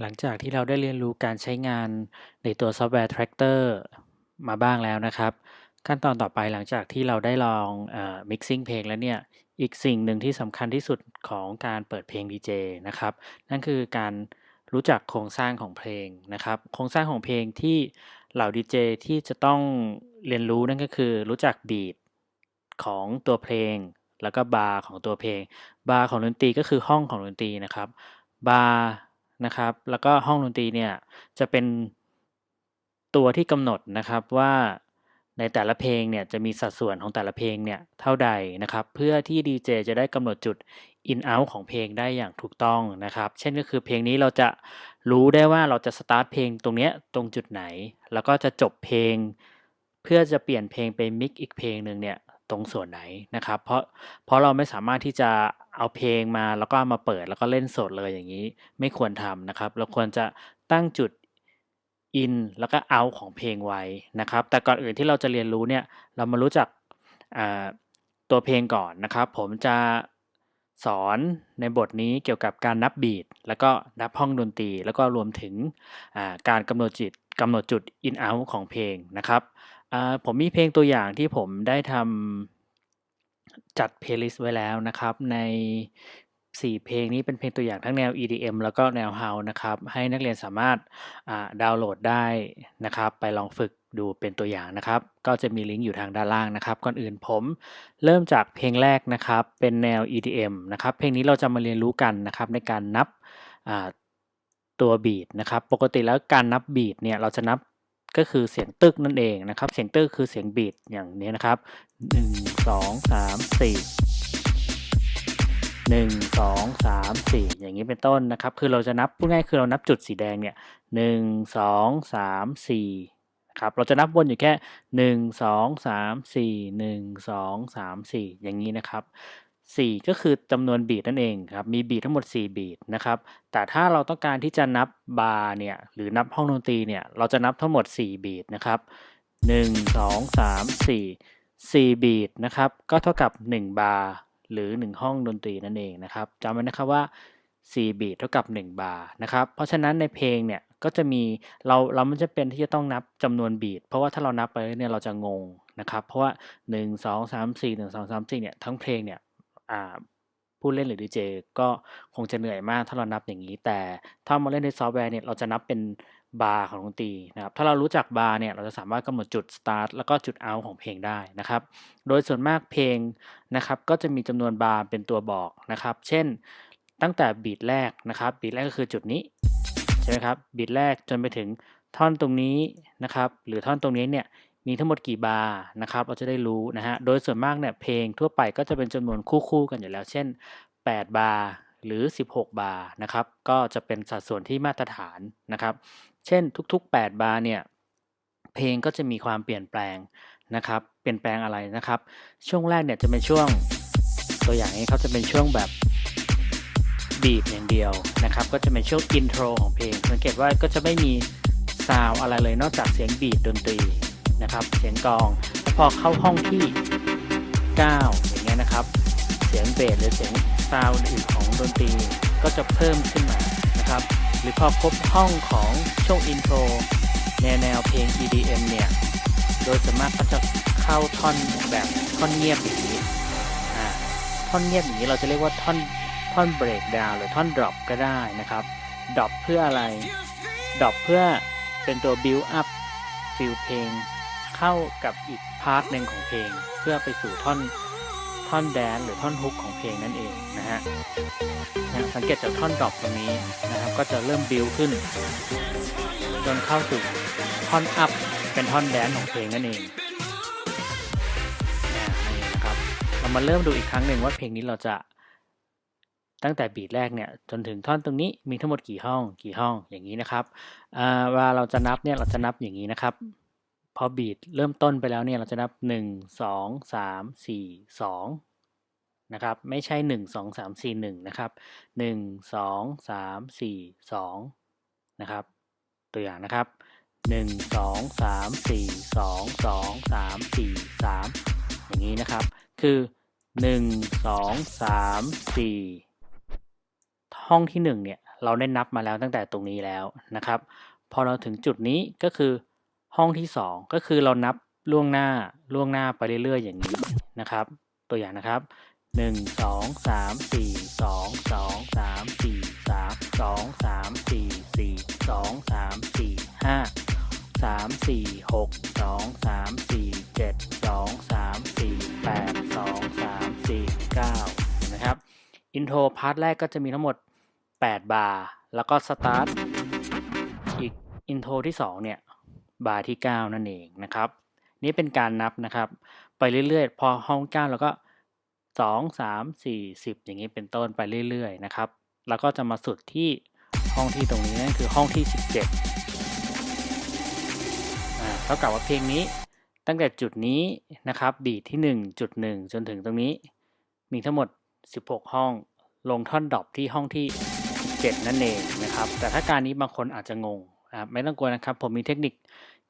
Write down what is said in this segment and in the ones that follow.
หลังจากที่เราได้เรียนรู้การใช้งานในตัวซอฟต์แวร์ Tractor มาบ้างแล้วนะครับ ขั้นตอนต่อไปหลังจากที่เราได้ลองอ mixing เพลงแล้วเนี่ย อีกสิ่งหนึ่งที่สำคัญที่สุดของการเปิดเพลงดีเจนะครับ นั่นคือการรู้จักโครงสร้างของเพลงนะครับ โครงสร้างของเพลงที่เหล่าดีเจที่จะต้องเรียนรู้นั่นก็คือ รู้จักบีทของตัวเพลง แล้วก็บาร์ของตัวเพลง บาร์ของดนตรีก็คือห้องของดนตรีนะครับ บาร์ นะครับ แล้วก็ห้องดนตรีเนี่ยจะเป็นตัวที่กำหนดนะครับว่าในแต่ละเพลงเนี่ยจะมีสัดส่วนของแต่ละเพลงเนี่ยเท่าใดนะครับ เพื่อที่ดีเจจะได้กำหนดจุด in out ของเพลงได้อย่างถูกต้องนะครับ เช่นก็คือเพลงนี้เราจะรู้ได้ว่าเราจะสตาร์ทเพลงตรงเนี้ยตรงจุดไหน แล้วก็จะจบเพลง เพื่อจะเปลี่ยนเพลงไปมิกอีกเพลงหนึ่งเนี่ย ตรงส่วนไหนนะครับ เพราะเพราะเราไม่สามารถที่จะเอาเพลงมาแล้วก็ามาเปิดแล้วก็เล่นสดเลยอย่างนี้ ไม่ควรทำนะครับ เราควรจะตั้งจุด in แล้วก็ out ของเพลงไว้นะครับ แต่ก่อนอื่นที่เราจะเรียนรู้เนี่ยเรามารู้จักตัวเพลงก่อนนะครับ ผมจะสอนในบทนี้เกี่ยวกับการนับบีทแล้วก็นับห้องดนตรี แล้วก็รวมถึงการกำหนดจิตกำหนดจุด in out ของเพลงนะครับ อ่าผมมีเพลงตัวอย่างที่ผมได้ทำจัดเพลย์ลิสต์ไว้แล้วนะครับ ใน 4 เพลงนี้เป็นเพลงตัวอย่างทั้งแนว EDM แล้วก็แนว House นะครับ ให้นักเรียนสามารถดาวน์โหลดได้นะครับ ไปลองฝึกดูเป็นตัวอย่างนะครับ ก็จะมีลิงก์อยู่ทางด้านล่างนะครับ ก่อนอื่นผมเริ่มจากเพลงแรกนะครับ เป็นแนว EDM นะครับ เพลงนี้เราจะมาเรียนรู้กันนะครับ ในการนับตัวบีทนะครับ ปกติแล้วการนับบีทเนี่ยเราจะนับ ก็คือเสียงตึกนั่นเองนะครับ เสียงตึกคือเสียงบีทอย่างนี้นะครับ 1 2 3 4หนึ่งสองสามสี่อย่างนี้เป็นต้นนะครับ คือเราจะนับพูดง่ายคือเรานับจุดสีแดงเนี่ยหนึ่งสองสามสี่ครับเราจะนับวนอยู่แค่หนึ่งสองสามสี่หนึ่งสองสามสี่อย่างนี้นะครับ สี่ก็คือจำนวนบีทนั่นเองครับมีบีททั้งหมด 4 บีทนะครับแต่ถ้าเราต้องการที่จะนับบาร์เนี่ยหรือนับห้องดนตรีเนี่ยเราจะนับทั้งหมด 4 บีทนะครับหนึ่งสองสามสี่สี่บีทนะครับก็เท่ากับ 1 บาร์หรือ 1 ห้องดนตรีนั่นเองนะครับจำไว้นะครับว่า 4 บีทเท่ากับ 1 บาร์นะครับเพราะฉะนั้นในเพลงเนี่ยก็จะมีเราเราไม่จะเป็นที่จะต้องนับจำนวนบีทเพราะว่าถ้าเรานับไปเนี่ยเราจะงงนะครับเพราะว่า 1 2 3 4 1 2 3 4เนี่ยทั้งเพลงเนี่ย ผู้เล่นหรือดีเจก็คงจะเหนื่อยมากถ้าเรานับอย่างนี้ แต่ถ้ามาเล่นในซอฟต์แวร์เนี่ยเราจะนับเป็นบาร์ของดนตรีนะครับถ้าเรารู้จักบาร์เนี่ยเราจะสามารถกำหนดจุด start แล้วก็จุด out ของเพลงได้นะครับ โดยส่วนมากเพลงนะครับก็จะมีจำนวนบาร์เป็นตัวบอกนะครับ เช่นตั้งแต่บีทแรกนะครับบีทแรกก็คือจุดนี้ใช่ไหมครับบีทแรกจนไปถึงท่อนตรงนี้นะครับหรือท่อนตรงนี้เนี่ย มีทั้งหมดกี่บาร์นะครับ เราจะได้รู้นะฮะ โดยส่วนมากเนี่ยเพลงทั่วไปก็จะเป็นจำนวนคู่ๆกันอยู่แล้ว เช่น 8 บาร์หรือ 16 บาร์นะครับ ก็จะเป็นสัดส่วนที่มาตรฐานนะครับ เช่นทุก ๆ 8 บาร์เนี่ย เพลงก็จะมีความเปลี่ยนแปลงนะครับ เปลี่ยนแปลงอะไรนะครับ ช่วงแรกเนี่ยจะเป็นช่วงตัวอย่างนี้เขาจะเป็นช่วงแบบบีทอย่างเดียวนะครับ ก็จะเป็นช่วงอินโทรของเพลง สังเกตว่าก็จะไม่มีซาวอะไรเลยนอกจากเสียงบีทดนตรี นะครับ เสียงกลอง พอเข้าห้องที่ 9 อย่างเงี้ยนะครับ เสียงเบสหรือเสียงซาวด์อื่นของดนตรีก็จะเพิ่มขึ้นมานะครับ หรือพอครบห้องของช่วงอินโทรแนวแนวเพลง EDM เนี่ย โดยส่วนมากก็จะเข้าท่อนแบบท่อนเงียบอย่างนี้ท่อนเงียบอย่างนี้เราจะเรียกว่าท่อนท่อนเบรกดาวหรือท่อนดรอปก็ได้นะครับดรอปเพื่ออะไรดรอปเพื่อเป็นตัว build up ฟิลเพลง เข้ากับอีกพาร์ทหนึ่งของเพลง เพื่อไปสู่ท่อนท่อนแดนหรือท่อนฮุกของเพลงนั่นเองนะฮะนะสังเกตจากท่อนดรอปตรงนี้นะครับก็จะเริ่มบิวขึ้น จนเข้าสู่ท่อนอัพเป็นท่อนแดนของเพลงนั่นเองนะครับเรามาเริ่มดูอีกครั้งหนึ่งว่าเพลงนี้เราจะตั้งแต่บีทแรกเนี่ยจนถึงท่อนตรงนี้มีทั้งหมดกี่ห้องกี่ห้องอย่างนี้นะครับเวลาเราจะนับเนี่ยเราจะนับอย่างนี้นะครับ พอบีทเริ่มต้นไปแล้วเนี่ยเราจะนับ 1 2 3 4 2 นะครับ ไม่ใช่ 1 2 3 4 1 นะครับ 1 2 3 4 2 นะครับ ตัวอย่างนะครับ 1 2 3 4 2 2 3 4 3 อย่างนี้นะครับ คือ 1 2 3 4 ห้องที่ 1 เนี่ย เราได้นับมาแล้วตั้งแต่ตรงนี้แล้วนะครับ พอเราถึงจุดนี้ก็คือ ห้องที่ 2 ก็คือเรานับล่วงหน้าล่วงหน้าไปเรื่อยๆ อย่างนี้นะครับ ตัวอย่างนะครับ 1 2 3 4 2 2 3 4 3 2 3 4 4 2 3 4 5 3 4 6 2 3 4 7 2 3 4 8 2 3 4 9นะครับอินโทรพาร์ทแรกก็จะมีทั้งหมด 8 บาร์แล้วก็สตาร์ทอีกอินโทรที่ 2 เนี่ย บาร์ที่ 9 นั่นเองนะครับ นี่เป็นการนับนะครับ ไปเรื่อยๆ พอห้อง9แล้วก็ 2 3 4 10 อย่างนี้เป็นต้นไปเรื่อยๆนะครับ แล้วก็จะมาสุดที่ห้องที่ตรงนี้นั่นคือห้องที่ 17อ่าเท่ากับว่าเพลงนี้ตั้งแต่จุดนี้นะครับบีทที่1จุด1จนถึงตรงนี้ มีทั้งหมด 16 ห้อง ลงท่อนดรอปที่ห้องที่ 7 นั่นเองนะครับ แต่ถ้าการนี้บางคนอาจจะงงไม่ต้องกลัวนะครับ ผมมีเทคนิค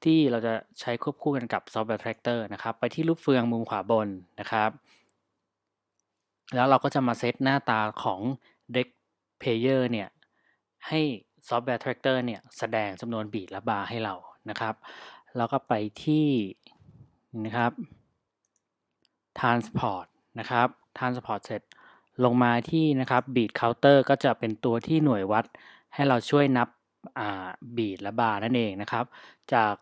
ที่เราจะใช้ควบคู่กันกับ Software Tractor นะครับ ไปที่รูปเฟืองมุมขวาบนนะครับ แล้วเราก็จะมาเซตหน้าตาของ Deck Player เนี่ย ให้ Software Tractor เนี่ยแสดงจำนวนบีทและบาร์ให้เรานะครับ แล้วก็ไปที่นะครับ Transport นะครับ Transport เสร็จลงมาที่นะครับ Beat Counter ก็จะเป็นตัวที่หน่วยวัดให้เราช่วยนับบีทและบาร์นั่นเองนะครับ จาก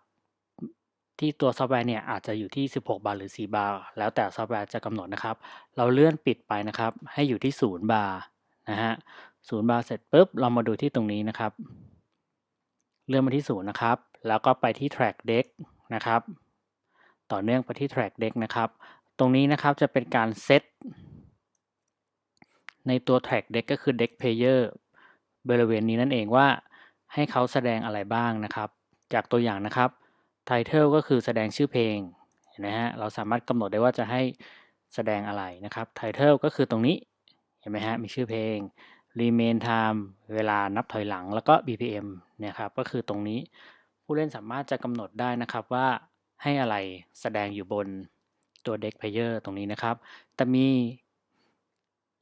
ที่ตัวซอฟต์แวร์เนี่ยอาจจะอยู่ที่ 16 บาร์หรือ 4 บาร์แล้วแต่ซอฟต์แวร์จะกำหนดนะครับ เราเลื่อนปิดไปนะครับ ให้อยู่ที่ 0 บาร์นะฮะ0บาร์เสร็จปุ๊บ เรามาดูที่ตรงนี้นะครับ เลื่อนมาที่0นะครับ แล้วก็ไปที่ track deck นะครับ ต่อเนื่องไปที่ track deck นะครับ ตรงนี้นะครับจะเป็นการเซตในตัว track deck ก็คือ deck player บริเวณนี้นั่นเองว่าให้เขาแสดงอะไรบ้างนะครับ จากตัวอย่างนะครับ title ก็คือแสดงชื่อเพลงนะฮะเราสามารถกำหนดได้ว่าจะให้แสดงอะไรนะครับ title ก็คือตรงนี้เห็นไหมฮะมีชื่อเพลง remain time เวลานับถอยหลังแล้วก็ BPM เนี่ยครับก็คือตรงนี้ผู้เล่นสามารถจะกำหนดได้นะครับว่าให้อะไรแสดงอยู่บนตัว deck player ตรงนี้นะครับ แต่มี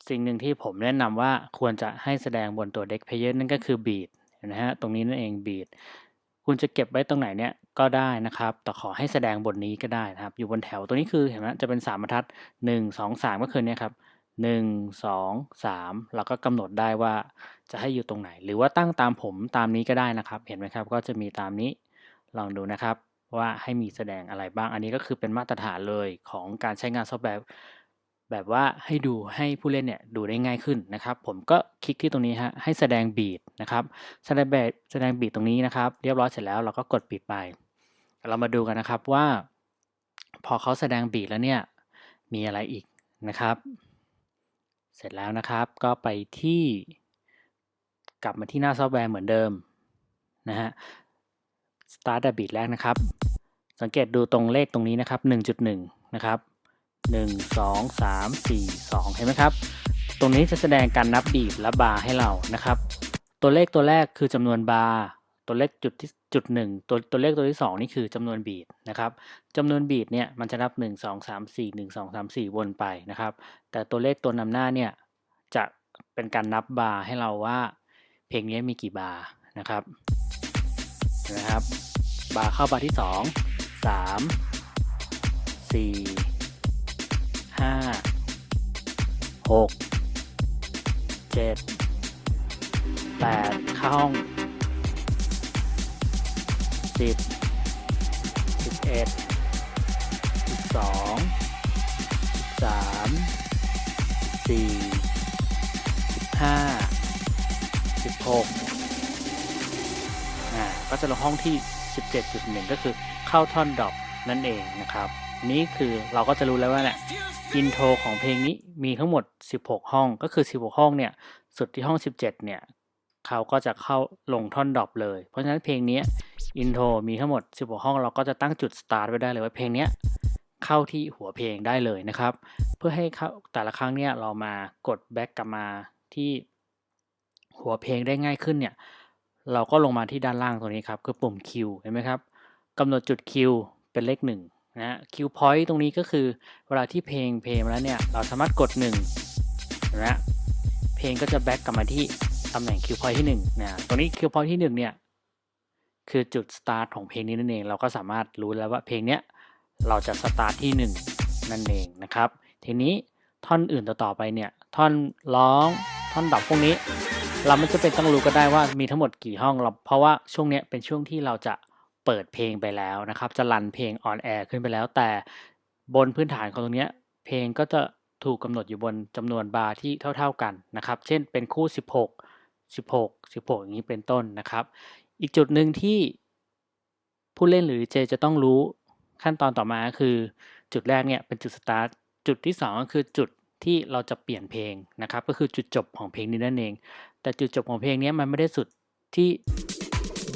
สิ่งหนึ่งที่ผมแนะนำว่าควรจะให้แสดงบนตัว deck player นั่นก็คือ beat นะฮะตรงนี้นั่นเอง beat คุณจะเก็บไว้ตรงไหนเนี่ยก็ได้นะครับ แต่ขอให้แสดงบนนี้ก็ได้นะครับ อยู่บนแถวตัวนี้คือเห็นไหมจะเป็น 3บรรทัด 1 2 3 ก็คือเนี่ยครับ1 2 3เราก็กำหนดได้ว่าจะให้อยู่ตรงไหน หรือว่าตั้งตามผมตามนี้ก็ได้นะครับ เห็นไหมครับ ก็จะมีตามนี้ลองดูนะครับ ว่าให้มีแสดงอะไรบ้างอันนี้ก็คือเป็นมาตรฐานเลยของการใช้งานซอฟต์แวร์ แบบว่าให้ดูให้ผู้เล่นเนี่ยดูได้ง่ายขึ้นนะครับ ผมก็คลิกที่ตรงนี้ฮะให้แสดงบีทนะครับแสดงแบบแสดงบีทตรงนี้นะครับ เรียบร้อยเสร็จแล้วเราก็กดปิดไป เรามาดูกันนะครับว่า พอเขาแสดงบีทแล้วเนี่ยมีอะไรอีกนะครับ เสร็จแล้วนะครับก็ไปที่กลับมาที่หน้าซอฟต์แวร์เหมือนเดิมนะฮะ start แต่บีทแรกนะครับ สังเกตดูตรงเลขตรงนี้นะครับ 1.1 นะครับ 1 2 3 4 2 เห็นไหมครับ ตรงนี้จะแสดงการนับบีทและบาร์ให้เรานะครับ ตัวเลขตัวแรกคือจำนวนบาร์ตัวเลขจุดที่จุดหนึ่งตัวตัวเลขตัวที่ 2 นี่คือจำนวนบีทนะครับจำนวนบีทเนี่ยมันจะนับ 1 2 3 4 1 2 3 4 วนไปนะครับ แต่ตัวเลขตัวนำหน้าเนี่ยจะเป็นการนับบาร์ให้เราว่าเพลงนี้มีกี่บาร์นะครับนะครับ บาร์เข้าบาร์ที่ 2 3 4 ห้าหกเจ็ดแปดเข้าห้องสิบสิบเอ็ดสิบสองสิบสามสี่สิบห้าสิบหกอ่าก็จะลงห้องที่ 17.1 ก็คือเข้าท่อนดอปนั่นเองนะครับ นี่คือเราก็จะรู้แล้วว่าเนี่ย อินโทรของเพลงนี้มีทั้งหมด 16 ห้องก็คือ 16 ห้องเนี่ยสุดที่ห้อง 17 เนี่ยเขาก็จะเข้าลงท่อนดรอปเลย เพราะฉะนั้นเพลงนี้อินโทรมีทั้งหมด 16 ห้องเราก็จะตั้งจุดสตาร์ทไว้ได้เลยว่าเพลงนี้เข้าที่หัวเพลงได้เลยนะครับ เพื่อให้แต่ละครั้งเนี่ยเรามากดแบ็กกลับมาที่หัวเพลงได้ง่ายขึ้นเนี่ยเราก็ลงมาที่ด้านล่างตรงนี้ครับคือปุ่ม Q เห็นไหมครับกำหนดจุด Q เป็นเลข 1 นะคิวพอยต์ตรงนี้ก็คือเวลาที่เพลงเพลงแล้วเนี่ยเราสามารถกด1นะเพลงก็จะแบ็กกลับมาที่ตำแหน่งคิวพอยต์ที่หนึ่งนะตรงนี้คิวพอยต์ที่หนึ่งเนี่ยคือจุดสตาร์ทของเพลงนี้นั่นเอง เราก็สามารถรู้แล้วว่าเพลงเนี้ยเราจะสตาร์ทที่หนึ่งนั่นเองนะครับ ทีนี้ท่อนอื่นต่อๆไปเนี่ยท่อนร้องท่อนดับพวกนี้ เราไม่จะเป็นต้องรู้ก็ได้ว่ามีทั้งหมดกี่ห้องเราเพราะว่าช่วงเนี้ยเป็นช่วงที่เราจะ เปิดเพลงไปแล้วนะครับ จะรันเพลงออนแอร์ขึ้นไปแล้ว แต่บนพื้นฐานของตรงนี้เพลงก็จะถูกกำหนดอยู่บนจำนวนบาร์ที่เท่า ๆกันนะครับ เช่นเป็นคู่ 16 16 16 อย่างนี้เป็นต้นนะครับ อีกจุดหนึ่งที่ผู้เล่นหรือเจจะต้องรู้ขั้นตอนต่อมาคือจุดแรกเนี่ยเป็นจุดสตาร์ทจุดที่ 2 ก็คือจุดที่เราจะเปลี่ยนเพลงนะครับ ก็คือจุดจบของเพลงนี้นั่นเอง แต่จุดจบของเพลงนี้มันไม่ได้สุดที่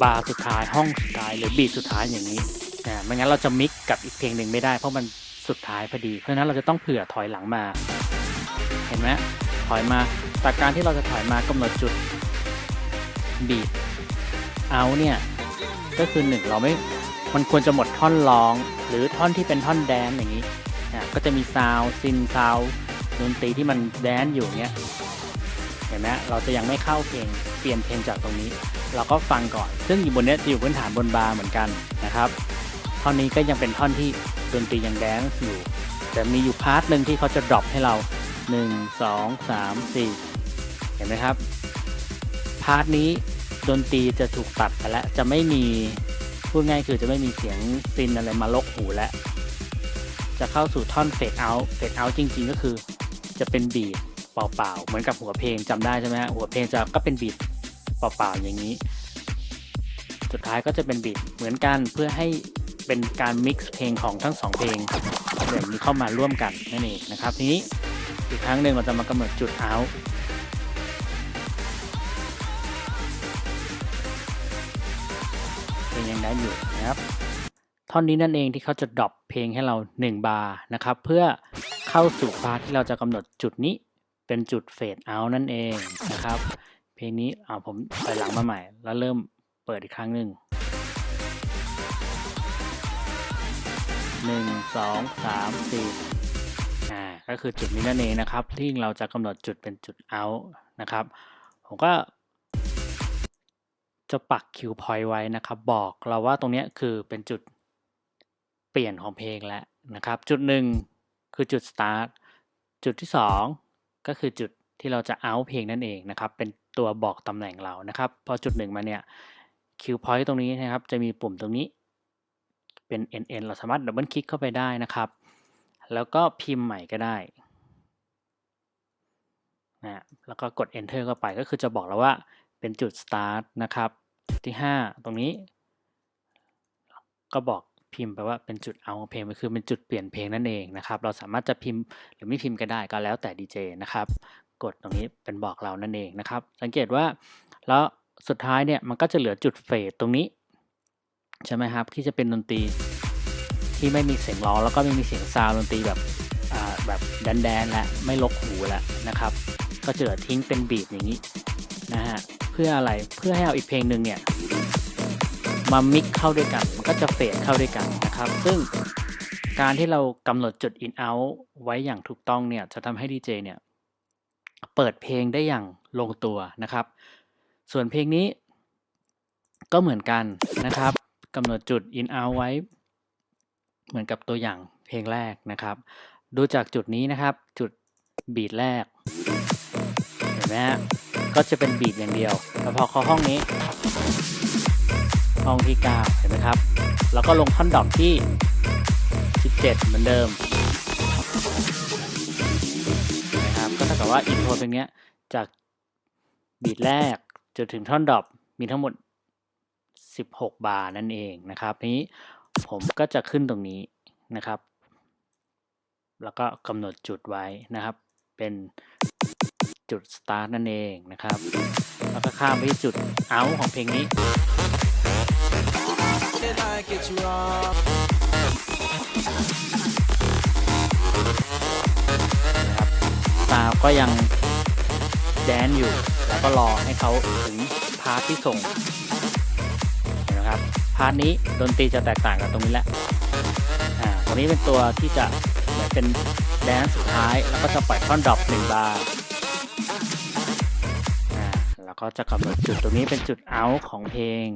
บาร์สุดท้ายห้องสุดท้ายหรือบีทสุดท้ายอย่างนี้อ่าไม่งั้นเราจะมิกกับอีกเพลงหนึ่งไม่ได้ เพราะมันสุดท้ายพอดี เพราะฉะนั้นเราจะต้องเผื่อถอยหลังมา เห็นไหมถอยมาแต่การที่เราจะถอยมากำหนดจุดบีทเอาเนี่ยก็คือหนึ่งเราไม่มันควรจะหมดท่อนร้อง หรือท่อนที่เป็นท่อนแดนอย่างนี้นะก็จะมีซาวซินซาวดนตรีที่มันแดนอยู่เนี้ยเห็นไหมเราจะยังไม่เข้าเพลงเปลี่ยนเพลงจากตรงนี้ เราก็ฟังก่อน ซึ่งอยู่บนเนี้ยจะอยู่พื้นฐานบนบาร์เหมือนกันนะครับท่อนนี้ก็ยังเป็นท่อนที่ดนตรียังแดนซ์อยู่ แต่มีอยู่พาร์ทหนึ่งที่เขาจะดรอปให้เรา 1 2 3 4 เห็นไหมครับ พาร์ทนี้ดนตรีจะถูกตัดไปแล้ว จะไม่มีพูดง่ายคือจะไม่มีเสียงซินอะไรมาลกหูแล้ว จะเข้าสู่ท่อนเฟดเอาท์เฟดเอาท์จริง ๆ ก็คือ จะเป็นบีทเปล่าๆ เหมือนกับหัวเพลงจำได้ใช่ไหมฮะหัวเพลงจะก็เป็นบีท เปล่าๆอย่างนี้ สุดท้ายก็จะเป็นบีทเหมือนกันเพื่อให้เป็นการมิกซ์เพลงของทั้งสองเพลงแบบนี้เข้ามาร่วมกันนั่นเองนะครับทีนี้อีกครั้งหนึ่งเราจะมากำหนดจุด out เพลงยังได้อยู่นะครับท่อนนี้นั่นเองที่เขาจะดรอปเพลงให้เรา 1 บาร์นะครับ เพื่อเข้าสู่พาร์ทที่เราจะกำหนดจุดนี้เป็นจุดเฟดเอานั่นเองนะครับ เพลงนี้อ่าผมถอยหลังมาใหม่ แล้วเริ่มเปิดอีกครั้งหนึ่งหนึ่งสองสามสี่อ่าก็คือจุดนี้นั่นเองนะครับ ที่เราจะกำหนดจุดเป็นจุด out นะครับ ผมก็จะปักคิวพอยต์ไว้นะครับ บอกเราว่าตรงนี้คือเป็นจุดเปลี่ยนของเพลงแล้วนะครับ จุดหนึ่งคือจุด start จุดที่สองก็คือจุดที่เราจะ out เพลงนั่นเองนะครับ เป็น ตัวบอกตำแหน่งเรานะครับพอจุดหนึ่งมาเนี่ยคิวพอยต์ตรงนี้นะครับ จะมีปุ่มตรงนี้เป็น NN เราสามารถดับเบิลคลิกเข้าไปได้นะครับ แล้วก็พิมพ์ใหม่ก็ได้นะแล้วก็กด enter เข้าไปก็คือจะบอกเราว่าเป็นจุด start นะครับจุดที่ 5 ตรงนี้ ก็บอกพิมพ์ไปว่าเป็นจุดเอาเพลงคือเป็นจุดเปลี่ยนเพลงนั่นเองนะครับ เราสามารถจะพิมพ์หรือไม่พิมพ์ก็ได้ก็แล้วแต่ดีเจนะครับ กดตรงนี้เป็นบอกเรานั่นเองนะครับ สังเกตว่าแล้วสุดท้ายเนี่ยมันก็จะเหลือจุดเฟดตรงนี้ ใช่ไหมครับ ที่จะเป็นดนตรีที่ไม่มีเสียงร้องแล้วก็ไม่มีเสียงซาวดนตรีแบบแบบแดนๆและไม่ลกหูแล้วนะครับ ก็จะเหลือทิ้งเป็นบีทอย่างนี้นะฮะเพื่ออะไรเพื่อให้เอาอีกเพลงหนึ่งเนี่ยมามิกเข้าด้วยกัน มันก็จะเฟดเข้าด้วยกันนะครับ ซึ่งการที่เรากำหนดจุด in out ไว้อย่างถูกต้องเนี่ย จะทำให้ดีเจเนี่ย เปิดเพลงได้อย่างลงตัวนะครับ ส่วนเพลงนี้ก็เหมือนกันนะครับกำหนดจุด in out ไว้ เหมือนกับตัวอย่างเพลงแรกนะครับ ดูจากจุดนี้นะครับ จุดบีทแรก เห็นไหมฮะก็จะเป็นบีทอย่างเดียวแต่พอเข้าห้องนี้ ห้องที่ 9 เห็นไหมครับ แล้วก็ลงท่อนดอกที่ 17 เหมือนเดิม ว่าอินโทรเพลงนี้จากบีทแรกจนถึงท่อนดอกมีทั้งหมด 16 บาร์นั่นเองนะครับ นี้ผมก็จะขึ้นตรงนี้นะครับ แล้วก็กำหนดจุดไว้นะครับ เป็นจุด start นั่นเองนะครับ แล้วก็ข้ามไปที่จุด out ของเพลงนี้ ตาก็ยังแดนอยู่ แล้วก็รอให้เขาถึงพาร์ทที่ส่งนะครับ พาร์ทนี้ดนตรีจะแตกต่างกับตรงนี้แหละอ่าตรงนี้เป็นตัวที่จะเหมือนเป็นแดนสุดท้ายแล้วก็จะปล่อยท่อนดรอปหนึ่งบาร์แล้วก็จะกำหนดจุดตรงนี้เป็นจุด out ของเพลง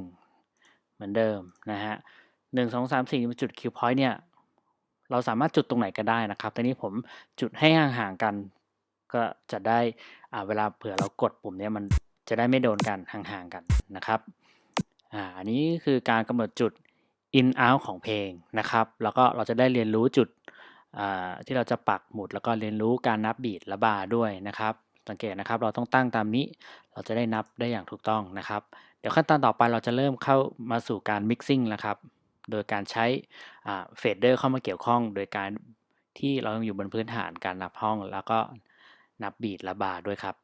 เหมือนเดิมนะฮะหนึ่งสองสามสี่เป็นจุด kill point เนี่ยเราสามารถจุดตรงไหนก็ได้นะครับแต่นี้ผมจุดให้ห่างๆกัน ก็จะได้อ่าเวลาเผื่อเรากดปุ่มเนี้ยมันจะได้ไม่โดนกันห่างๆกันนะครับอ่าอันนี้คือการกำหนดจุด in out ของเพลงนะครับ แล้วก็เราจะได้เรียนรู้จุดอ่าที่เราจะปักหมุดแล้วก็เรียนรู้การนับบีทและบาร์ด้วยนะครับ สังเกตนะครับเราต้องตั้งตามนี้ เราจะได้นับได้อย่างถูกต้องนะครับ เดี๋ยวขั้นตอนต่อไปเราจะเริ่มเข้ามาสู่การ mixing แล้วครับ โดยการใช้เฟดเดอร์เข้ามาเกี่ยวข้อง โดยการที่เราอยู่บนพื้นฐานการนับห้อง แล้วก็ นับบีดและบาร์ด้วยครับ